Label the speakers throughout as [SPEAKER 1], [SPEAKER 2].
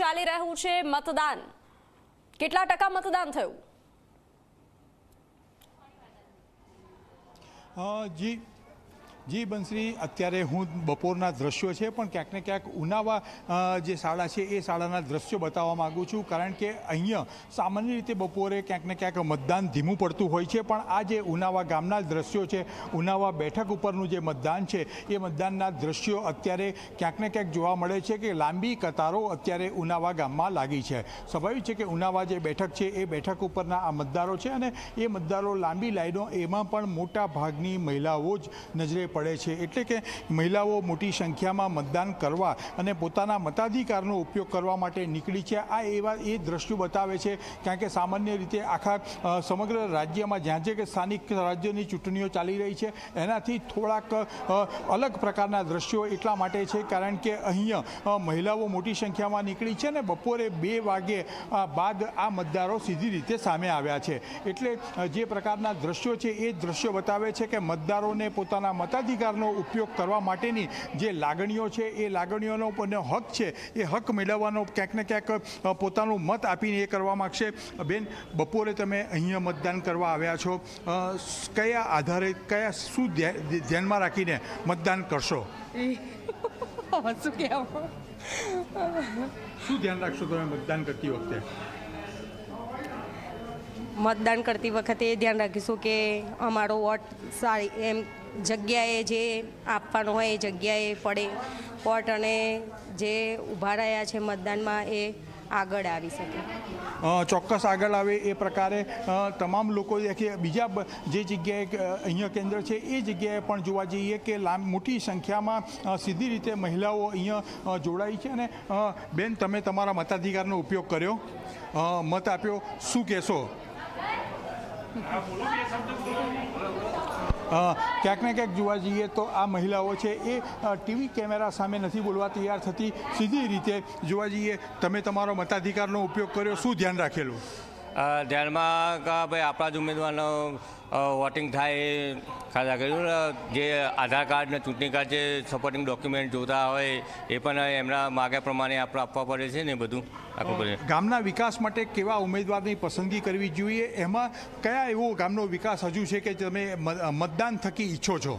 [SPEAKER 1] ચાલી રહ્યું છે મતદાન? કેટલા ટકા મતદાન થયું?
[SPEAKER 2] જી. જી બંસરી અત્યારે હું બપોરના દ્રશ્યો છે, પણ ક્યાંક ને ક્યાંક ઉનાવા જે શાળા છે, એ શાળાના દ્રશ્યો બતાવવા માગું છું. કારણ કે અહીંયા સામાન્ય રીતે બપોરે ક્યાંક ને ક્યાંક મતદાન ધીમું પડતું હોય છે, પણ આ જે ઉનાવા ગામના દ્રશ્યો છે, ઉનાવા બેઠક ઉપરનું જે મતદાન છે, એ મતદાનના દ્રશ્યો અત્યારે ક્યાંક ને ક્યાંક જોવા મળે છે કે લાંબી કતારો અત્યારે ઉનાવા ગામમાં લાગી છે. સ્વાભાવિક છે કે ઉનાવા જે બેઠક છે, એ બેઠક ઉપરના આ મતદારો છે અને એ મતદારો લાંબી લાઈનો, એમાં પણ મોટા ભાગની મહિલાઓ જ નજરે પડે છે. એટલે કે મહિલાઓ મોટી સંખ્યામાં મતદાન કરવા અને પોતાના મતાધિકારનો ઉપયોગ કરવા માટે નીકળી છે. આ એવા એ દ્રશ્યો બતાવે છે કારણ કે સામાન્ય રીતે આખા સમગ્ર રાજ્યમાં જ્યાં જે કે સ્થાનિક રાજ્યોની ચૂંટણીઓ ચાલી રહી છે, એનાથી થોડાક અલગ પ્રકારના દ્રશ્યો એટલા માટે છે કારણ કે અહીંયા મહિલાઓ મોટી સંખ્યામાં નીકળી છે ને બપોરે બે વાગે બાદ આ મતદારો સીધી રીતે સામે આવ્યા છે. એટલે જે પ્રકારના દ્રશ્યો છે એ દ્રશ્યો બતાવે છે કે મતદારોને પોતાના મતાધિકારનો ઉપયોગ કરવા માટેની જે લાગણીઓ છે એ લાગણીઓનો પણ હક છે એ હક મેળવવાનો ક્યાંક ને ક્યાંક પોતાનું મત આપીને એ કરવા માગશે. બેન બપોરે તમે અહીંયા મતદાન કરવા આવ્યા છો. કયા આધારે કયા શું ધ્યા- ધ્યાનમાં રાખીને મતદાન કરશો?
[SPEAKER 3] શું કહેવું?
[SPEAKER 2] શું ધ્યાન રાખશો તમે મતદાન કરતી વખતે?
[SPEAKER 3] મતદાન કરતી વખતે એ ધ્યાન રાખીશું કે અમારો વોટ સારી એમ જગ્યાએ જે આપવાનો હોય એ જગ્યાએ પડે. વોટ અને જે ઊભા રહ્યા છે મતદાનમાં એ આગળ આવી શકે.
[SPEAKER 2] ચોક્કસ આગળ આવે એ પ્રકારે. તમામ લોકો બીજા જે જગ્યાએ અહીંયા કેન્દ્ર છે એ જગ્યાએ પણ જોવા જઈએ કે લાંબ મોટી સંખ્યામાં સીધી રીતે મહિલાઓ અહીંયા જોડાઈ છે અને બેન તમે તમારા મતાધિકારનો ઉપયોગ કર્યો. મત આપ્યો. શું કહેશો? ક્યાંક ને ક્યાંક જોવા જઈએ તો આ મહિલાઓ છે એ ટીવી કેમેરા સામે નથી બોલવા તૈયાર થતી સીધી રીતે જોવા જઈએ. તમે તમારો મતાધિકારનો ઉપયોગ કર્યો, શું ધ્યાન રાખેલું?
[SPEAKER 4] ધ્યાનમાં કે ભાઈ આપણા જ ઉમેદવારનો વોટિંગ થાય એ ખાસ કર્યું જે આધાર કાર્ડ ને ચૂંટણી કાર્ડ જે સપોર્ટિંગ ડોક્યુમેન્ટ જોતા હોય એ પણ એમના માગ્યા પ્રમાણે આપણે આપવા પડે છે ને બધું? આપવું પડે
[SPEAKER 2] ગામના વિકાસ માટે કેવા ઉમેદવારની પસંદગી કરવી જોઈએ? એમાં કયા એવો ગામનો વિકાસ હજુ છે કે તમે મતદાન થકી ઈચ્છો છો?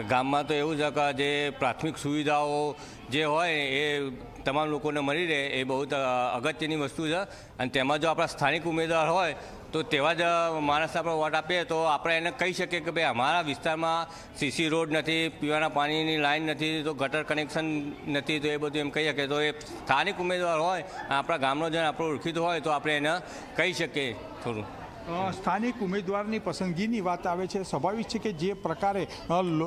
[SPEAKER 4] ગામમાં તો એવું છે કે જે પ્રાથમિક સુવિધાઓ જે હોય એ તમામ લોકોને મળી રહે એ બહુ અગત્યની વસ્તુ છે. અને તેમાં જો આપણા સ્થાનિક ઉમેદવાર હોય તો તેવા જ માણસને આપણે વોટ આપીએ તો આપણે એને કહી શકીએ કે ભાઈ અમારા વિસ્તારમાં સીસી રોડ નથી, પીવાના પાણીની લાઇન નથી, તો ગટર કનેક્શન નથી, તો એ બધું એમ કહી શકીએ. તો એ સ્થાનિક ઉમેદવાર હોય, આપણા ગામનો જણ આપણો ઓળખીતો હોય તો આપણે એને કહી શકીએ થોડું.
[SPEAKER 2] સ્થાનિક ઉમેદવારની પસંદગીની વાત આવે છે. સ્વાભાવિક છે કે જે પ્રકારે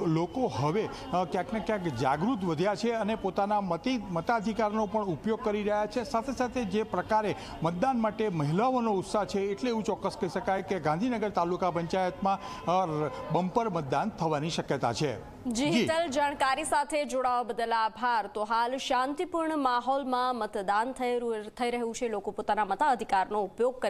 [SPEAKER 2] લોકો હવે ક્યાંક ને ક્યાંક જાગૃત વધ્યા છે અને પોતાના મતી મતાધિકારનો પણ ઉપયોગ કરી રહ્યા છે. સાથે સાથે જે પ્રકારે મતદાન માટે મહિલાઓનો ઉત્સાહ છે એટલે એવું ચોક્કસ કહી શકાય કે ગાંધીનગર તાલુકા પંચાયતમાં બમ્પર મતદાન થવાની શક્યતા છે.
[SPEAKER 1] જી. હિતલ જાણકારી સાથે જોડાવા બદલ આભાર. તો હાલ શાંતિપૂર્ણ માહોલમાં મતદાન થઈ રહ્યું- થઈ રહ્યું છે. લોકો પોતાના મતાધિકારનો ઉપયોગ કરી